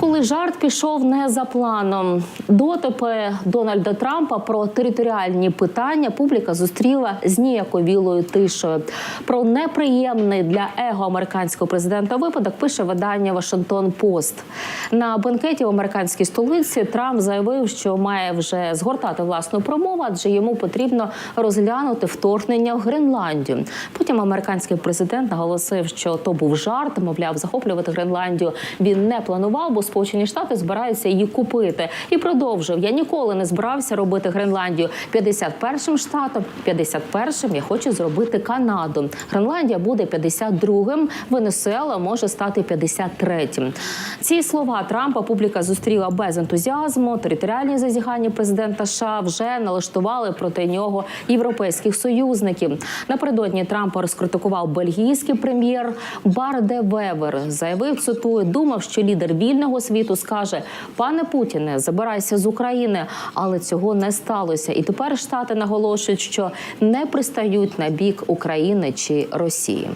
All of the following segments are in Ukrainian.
Коли жарт пішов не за планом, дотипи Дональда Трампа про територіальні питання публіка зустріла з ніяковілою тишою. Про неприємний для его американського президента випадок пише видання Вашингтон Пост. На бенкеті в американській столиці Трамп заявив, що має вже згортати власну промову, адже йому потрібно розглянути вторгнення в Гренландію. Потім американський президент наголосив, що то був жарт, мовляв, захоплювати Гренландію він не планував, бо Сполучені Штати збираються її купити. І продовжив: я ніколи не збирався робити Гренландію 51-м штатом. 51-м я хочу зробити Канаду. Гренландія буде 52-м, Венесуела може стати 53-м. Ці слова Трампа публіка зустріла без ентузіазму. Територіальні зазіхання президента США вже налаштували проти нього європейських союзників. Напередодні Трампа розкритикував бельгійський прем'єр Барде Вевер. Заявив, цитую, думав, що лідер вільного світу скаже: пане Путіне, забирайся з України, але цього не сталося. І тепер штати наголошують, що не пристають на бік України чи Росії.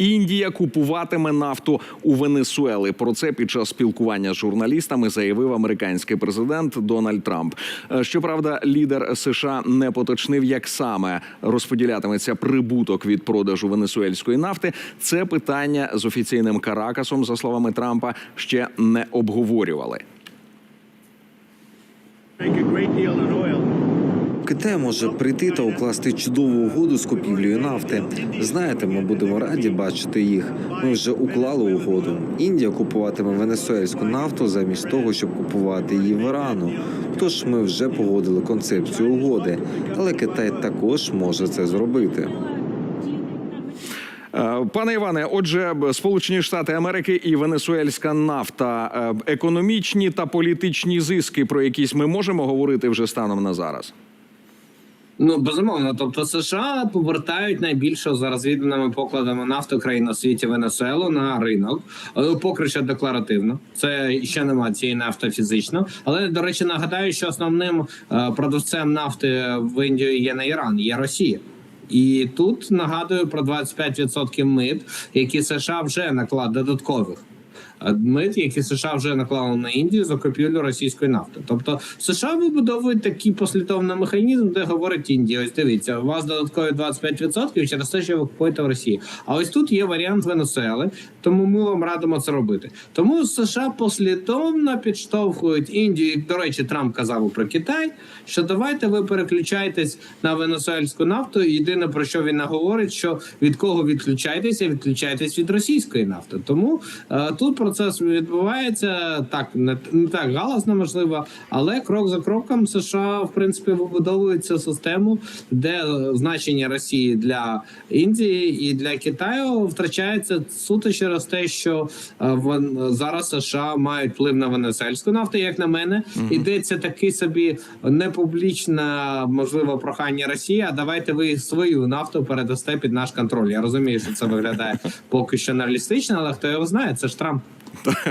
Індія купуватиме нафту у Венесуели. Про це під час спілкування з журналістами заявив американський президент Дональд Трамп. Е, Щоправда, лідер США не поточнив, як саме розподілятиметься прибуток від продажу венесуельської нафти. Це питання з офіційним Каракасом, за словами Трампа, ще не обговорювали. make a great deal in oil. Китай може прийти та укласти чудову угоду з купівлею нафти. Знаєте, ми будемо раді бачити їх. Ми вже уклали угоду. Індія купуватиме венесуельську нафту замість того, щоб купувати її в Ірану. Тож ми вже погодили концепцію угоди, але Китай також може це зробити. Е, Пане Іване, отже, Сполучені Штати Америки і Венесуельська нафта, е, економічні та політичні зиски, про якісь ми можемо говорити вже станом на зараз. Ну безумовно, тобто США повертають найбільше за розвіданими покладами нафти країн у світі Венесуелу на ринок, але поки що декларативно. Це ще немає цієї нафти фізично. Але до речі, нагадаю, що основним е, продавцем нафти в Індію є не Іран, є Росія. І тут нагадую про 25% мит, які США вже наклад додаткових. Мит, які США вже наклали на Індію за купівлю російської нафти. Тобто США вибудовують такий послідовний механізм, де говорить Індія: ось дивіться, у вас додаткові 25% через те, що ви купуєте в Росії. А ось тут є варіант Венесуели, тому ми вам радимо це робити. Тому США послідовно підштовхують Індію. До речі, Трамп казав про Китай, що давайте ви переключайтесь на венесуельську нафту. Єдине про що він наговорить, що від кого відключайтеся, відключайтесь від російської нафти. Тому е, тут процес відбувається так, не, не так галасно, можливо, але крок за кроком США в принципі вибудовують цю систему, де значення Росії для Індії і для Китаю втрачається суто через те, що е, зараз США мають вплив на венесуельську нафту, як на мене, ідеться такий собі непублічне, можливо, прохання Росії. А давайте ви свою нафту передасте під наш контроль. Я розумію, що це виглядає поки що нереалістично, але хто його знає, це ж Трамп.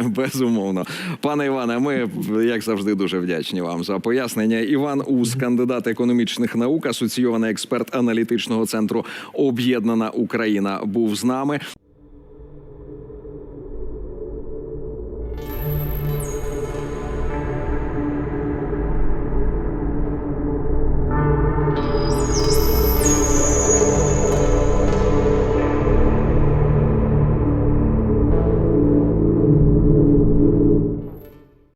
Безумовно, пане Іване. Ми як завжди дуже вдячні вам за пояснення. Іван Ус, кандидат економічних наук, асоційований експерт аналітичного центру Об'єднана Україна, був з нами.